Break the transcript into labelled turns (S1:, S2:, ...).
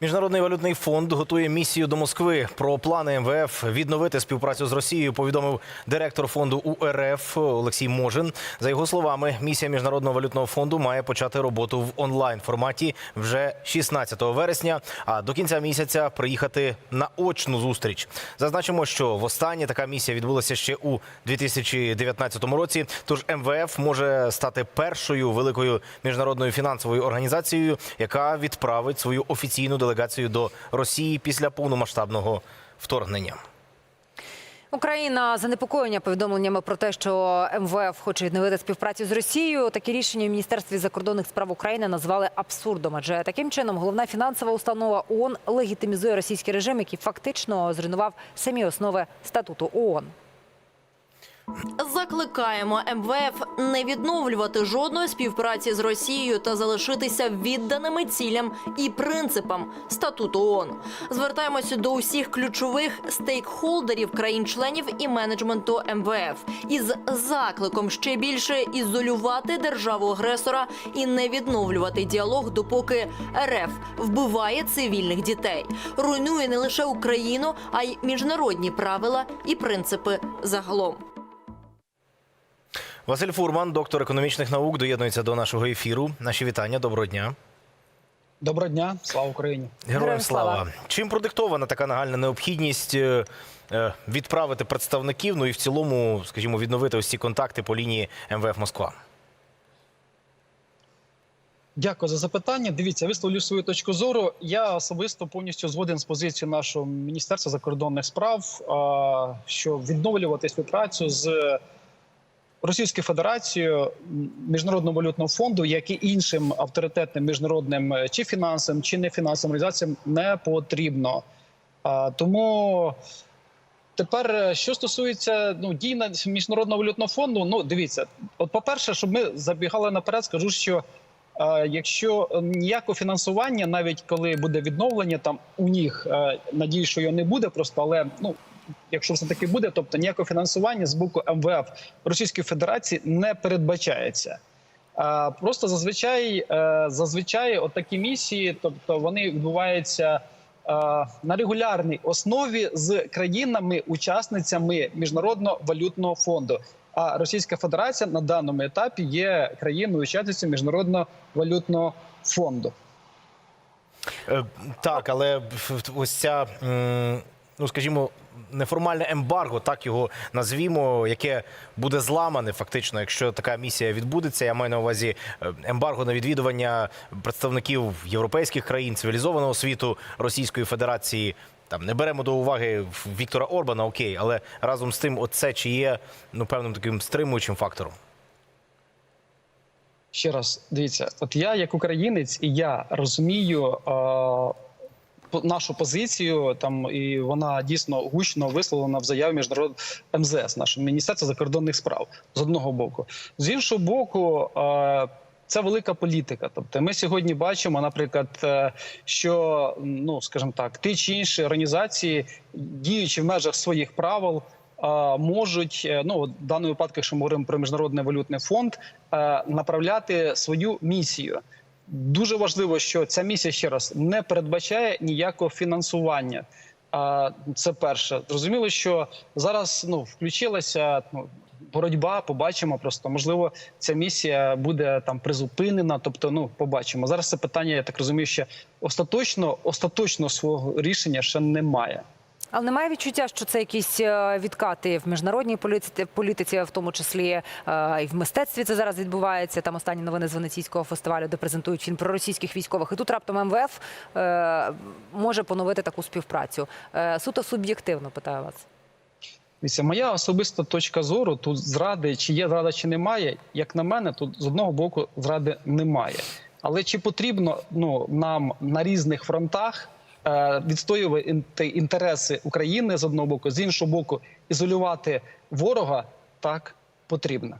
S1: Міжнародний валютний фонд готує місію до Москви. Про плани МВФ відновити співпрацю з Росією повідомив директор фонду УРФ Олексій Можин. За його словами, місія міжнародного валютного фонду має почати роботу в онлайн форматі вже 16 вересня. А до кінця місяця приїхати на очну зустріч. Зазначимо, що востаннє така місія відбулася ще у 2019 році. Тож МВФ може стати першою великою міжнародною фінансовою організацією, яка відправить свою офіційну делегацію до Росії після повномасштабного вторгнення.
S2: Україна занепокоєння повідомленнями про те, що МВФ хоче відновити співпрацю з Росією. Такі рішення в міністерстві закордонних справ України назвали абсурдом. Адже таким чином головна фінансова установа ООН легітимізує російський режим, який фактично зруйнував самі основи статуту ООН.
S3: Закликаємо МВФ не відновлювати жодної співпраці з Росією та залишитися відданими цілям і принципам статуту ООН. Звертаємося до усіх ключових стейкхолдерів країн-членів і менеджменту МВФ із закликом ще більше ізолювати державу агресора і не відновлювати діалог, допоки РФ вбиває цивільних дітей, руйнує не лише Україну, а й міжнародні правила і принципи загалом.
S1: Василь Фурман, доктор економічних наук, доєднується до нашого ефіру. Наші вітання. Доброго дня.
S4: Доброго дня, слава Україні.
S1: Героям слава.
S2: слава.
S1: Чим продиктована така нагальна необхідність е, е, відправити представників, ну і в цілому, скажімо, відновити ось ці контакти по лінії МВФ Москва?
S4: Дякую за запитання. Дивіться, висловлю свою точку зору. Я особисто повністю згоден з позицією нашого міністерства закордонних справ, що відновлювати співпрацю з Російською Федерацією, м, міжнародного валютного фонду, як і іншим авторитетним міжнародним е, чи фінансовим, чи не фінансовим організаціям не потрібно. Тому Тепер, е, що стосується ну дій на міжнародного валютного фонду, ну дивіться, от по-перше, щоб ми забігали наперед, скажу, що е, якщо ніякого фінансування, навіть коли буде відновлення, там у них надію, що його не буде, просто але ну. Якщо все таки буде, тобто ніякого фінансування з боку МВФ Російської Федерації не передбачається. Просто зазвичай е, зазвичай от такі місії, тобто вони відбуваються е, на регулярній основі з країнами-учасницями міжнародного валютного фонду. А Російська Федерація на даному етапі є країною учасницею міжнародного валютного фонду.
S1: Е, Так, але ось ця, ну скажімо, неформальне ембарго, так його назвімо, яке буде зламане фактично, якщо така місія відбудеться. Я маю на увазі е, ембарго на відвідування представників європейських країн, цивілізованого світу Російської Федерації. Там не беремо до уваги Віктора Орбана, окей, але разом з тим, оце чи є ну певним таким стримуючим фактором.
S4: Ще раз дивіться, от я як українець, і я розумію е, нашу позицію. Там і вона дійсно гучно висловлена в заяві міжнарод МЗС, нашого міністерства закордонних справ з одного боку. З іншого боку. Е, це велика політика. Тобто, ми сьогодні бачимо, наприклад, е, що ну скажімо так, ті чи інші організації, діючи в межах своїх правил, е, можуть ну в даному випадку, якщо ми говоримо про міжнародний валютний фонд, направляти свою місію. Дуже важливо, що ця місія ще раз не передбачає ніякого фінансування. Це перше. Зрозуміло, що зараз ну включилася ну, боротьба. Побачимо просто можливо, ця місія буде там призупинена. Тобто, ну побачимо. Зараз це питання. Я так розумію, що остаточно остаточно свого рішення ще немає.
S2: Але немає відчуття, що це якісь е, відкати в міжнародній політиці, в тому числі е, і в мистецтві це зараз відбувається. Там останні новини з Венеційського фестивалю, де презентують фільм про російських військових. І тут раптом МВФ е, може поновити таку співпрацю. Суто суб'єктивно питаю вас.
S4: Моя особиста точка зору тут зради, чи є зрада, чи немає. Як на мене, тут з одного боку зради немає. Але чи потрібно ну нам на різних фронтах відстоювати інтереси України з одного боку, з іншого боку, ізолювати ворога? Так потрібно.